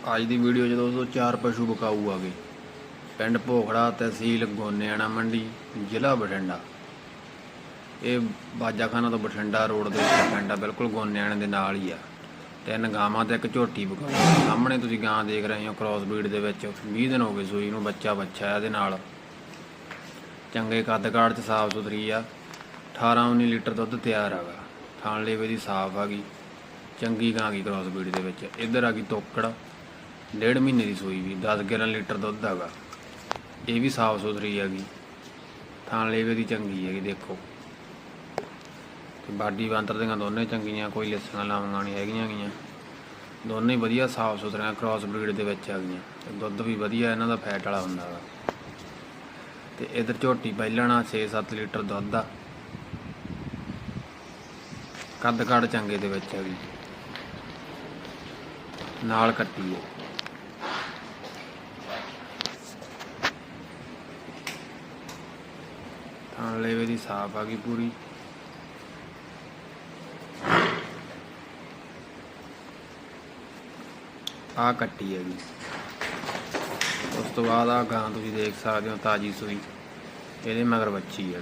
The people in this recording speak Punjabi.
ਅੱਜ ਦੀ ਵੀਡੀਓ 'ਚ ਦੋਸਤੋ ਚਾਰ ਪਸ਼ੂ ਬਕਾਊ ਆ ਗਏ। ਪਿੰਡ ਭੋਖੜਾ, ਤਹਿਸੀਲ ਗੋਨਿਆਣਾ ਮੰਡੀ, ਜ਼ਿਲ੍ਹਾ ਬਠਿੰਡਾ। ਇਹ ਬਾਜਾਖਾਨਾ ਤੋਂ ਬਠਿੰਡਾ ਰੋਡ ਦੇ ਉੱਤੇ ਪਿੰਡ ਆ, ਬਿਲਕੁਲ ਗੋਨਿਆਣੇ ਦੇ ਨਾਲ ਹੀ ਆ। ਤਿੰਨ ਗਾਵਾਂ ਤੇ ਇੱਕ ਝੋਟੀ ਬਕਾਊ ਸਾਹਮਣੇ ਤੁਸੀਂ ਗਾਂ ਦੇਖ ਰਹੇ ਹੋ ਕ੍ਰਾਸ ਬਰੀਡ ਦੇ ਵਿੱਚ। 20 ਦਿਨ ਹੋ ਗਏ ਸੂਈ ਨੂੰ ਬੱਚਾ ਬੱਚਾ ਇਹਦੇ ਨਾਲ। ਚੰਗੇ ਕੱਦ ਕਾੜ ਚ ਸਾਫ਼ ਸੁਥਰੀ ਆ। 18 19 ਲੀਟਰ ਦੁੱਧ ਤਿਆਰ ਹੈਗਾ। ਥਾਣ ਲੇਵੇ ਦੀ ਸਾਫ਼ ਆ ਗਈ। ਚੰਗੀ ਗਾਂ ਗਈ ਕ੍ਰਾਸ ਬਰੀਡ ਦੇ ਵਿੱਚ। ਇੱਧਰ ਆ ਗਈ ਤੋਕੜ। ਡੇਢ ਮਹੀਨੇ ਦੀ ਸੂਈ ਵੀ 10 11 ਲੀਟਰ ਦੁੱਧ ਹੈਗਾ। ਇਹ ਵੀ ਸਾਫ਼ ਸੁਥਰੀ ਹੈਗੀ। ਥਾਣ ਲੇਵੇ ਦੀ ਚੰਗੀ ਹੈਗੀ, ਦੇਖੋ। ਤੇ ਬਾਡੀ ਬਾਂਤਰ ਦੀਆਂ ਦੋਨੇ ਚੰਗੀਆਂ, ਕੋਈ ਲਿਸਾਂ ਲਾਵਾਂ ਨਹੀਂ ਹੈਗੀਆਂ ਗੀਆਂ। ਦੋਨੇ ਵਧੀਆ ਸਾਫ਼ ਸੁਥਰੀਆਂ ਕ੍ਰਾਸ ਬਰੀਡ ਦੇ ਵਿੱਚ ਆ ਗਈਆਂ ਤੇ ਦੁੱਧ ਵੀ ਵਧੀਆ, ਇਹਨਾਂ ਦਾ ਫੈਟ ਵਾਲਾ ਹੁੰਦਾ ਵਾ। ਤੇ ਇਧਰ ਝੋਟੀ ਪਹਿਲਣਾ 6-7 ਲੀਟਰ ਦੁੱਧ ਆ। ਕੱਦ ਕਾੜ ਚੰਗੇ ਦੇ ਵਿੱਚ ਹੈਗੀ। ਨਾਲ ਕੱਟੀ ਹੈ। ਲੇਵੇ ਦੀ ਸਾਫ਼ ਆ ਗਈ ਪੂਰੀ। ਆ ਕੱਟੀ ਹੈਗੀ। ਉਸ ਤੋਂ ਬਾਅਦ ਆ ਗਾਂ ਤੁਸੀਂ ਦੇਖ ਸਕਦੇ ਹੋ ਤਾਜੀ ਸੂਈ। ਇਹਦੇ ਮਗਰ ਬੱਚੀ ਹੈ